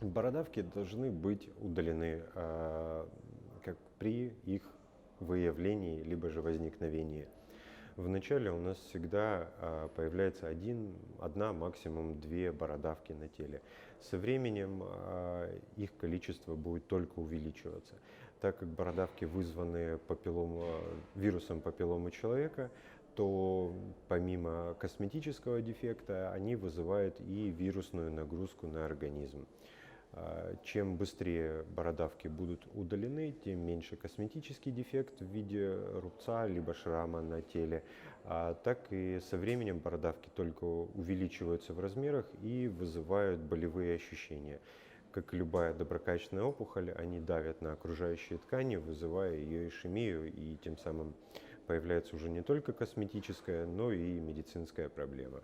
Бородавки должны быть удалены а, как при их выявлении либо же возникновении. Вначале у нас всегда а, появляется один, одна, максимум две бородавки на теле. Со временем а, их количество будет только увеличиваться. Так как бородавки вызваны папиллом, вирусом папилломы человека, то помимо косметического дефекта они вызывают и вирусную нагрузку на организм. А, чем быстрее бородавки будут удалены, тем меньше косметический дефект в виде рубца либо шрама на теле. А так и со временем бородавки только увеличиваются в размерах и вызывают болевые ощущения. Как и любая доброкачественная опухоль, они давят на окружающие ткани, вызывая ее ишемию, и тем самым появляется уже не только косметическая, но и медицинская проблема.